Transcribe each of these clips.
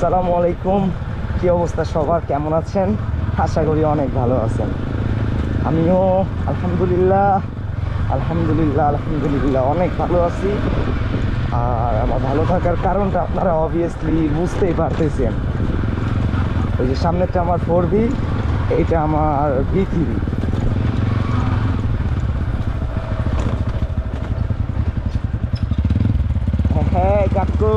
আসসালামু আলাইকুম। কি অবস্থা সবার? কেমন আছেন? আশা করি অনেক ভালো আছেন। আমিও আলহামদুলিল্লাহ আলহামদুলিল্লাহ আলহামদুলিল্লাহ অনেক ভালো আছি। আর আমার ভালো থাকার কারণটা আপনারা অবভিয়াসলি বুঝতেই পারতেছেন। ওই যে সামনেরটা আমার ফোর বি এইটা আমার ভি থ্রি হ্যাঁ কাকু।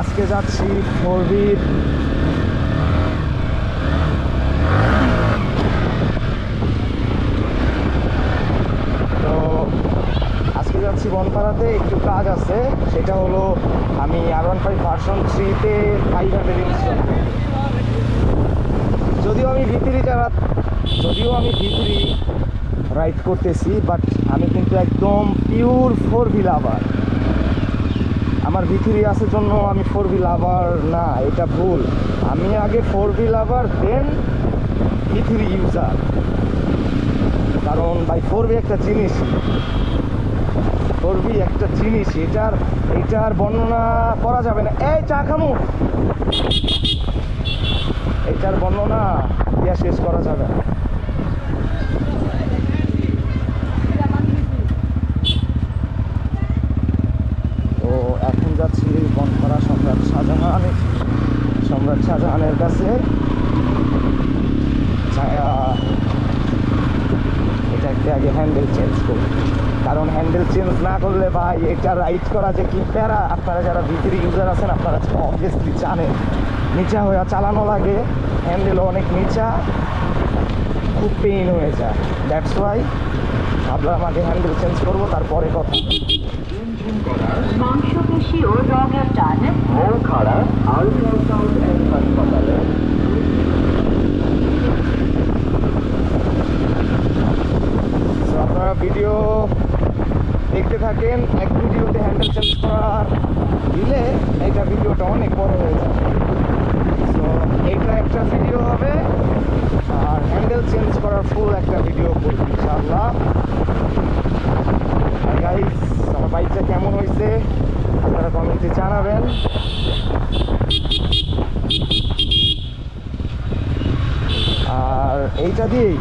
আজকে যাচ্ছি ফোর বির তো আজকে যাচ্ছি বনপাড়াতে, একটু কাজ আছে, সেটা হলো আমি আর ওয়ান ফাইভ ভার্সন থ্রিতে ফাইভ হান্ড্রেড ইনস্টল যদিও আমি ভিতরি যারা যদিও আমি ভিতরি রাইড করতেছি বাট আমি কিন্তু একদম পিওর ফোর হুইল আবার। আমার ভিতরি আসার জন্য আমি ফোর বি লাভার না, এটা ভুল। আমি আগে ফোর বি আবার দেন ভিতরি ইউজার কারণ ভাই ফোর বি একটা জিনিস। ফোর বি একটা জিনিস, এটার এটার বর্ণনা করা যাবে না। এই চা খামু। এটার বর্ণনা দিয়া শেষ করা যাবে না তো এখন যাচ্ছি বনপাড়া সম্রাট শাহজাহান, সম্রাট শাহজাহানের কাছে। ছায়া এটাকে আগে হ্যান্ডেল চেঞ্জ করি কারণ হ্যান্ডেল চেঞ্জ না করলে ভাই, এটা রাইড করা যে কি প্যারা। আপনারা যারা ভিতরি ইউজার আছেন, আপনারা অবভিয়াসলি জানেন। নিচা হয়ে চালানো লাগে। হ্যান্ডেলও অনেক নিচা খুব পেইন হয়ে যায়। দ্যাটস ওয়াই ভাবলাম আগে হ্যান্ডেল চেঞ্জ করব তারপরে কথা মাংসপেশি ও রগের টান। মৌখাড়া আলট্রাসাউন্ড অ্যান্ড হাসপাতালে। So, আপনারা ভিডিও দেখতে থাকেন এক ভিডিওতে হ্যান্ডেল চেঞ্জ করার দিলে এইটা ভিডিওটা অনেক বড় হয়ে যাবে। সো এইটা একটা ভিডিও হবে আর হ্যান্ডেল চেঞ্জ করার ফুল একটা ভিডিও করব ইনশাআল্লাহ। যদি জানাবেন। আর এইটা দিয়েই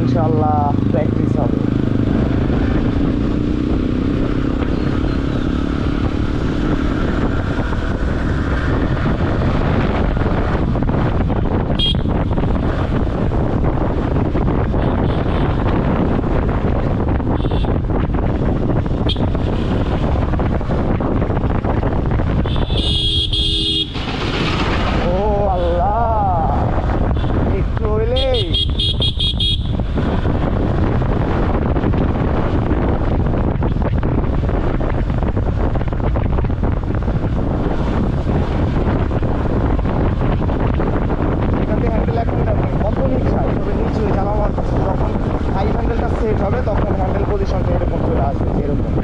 ইনশাল্লাহ প্র্যাকটিস হবে। deixar o dinheiro aculturado, o dinheiro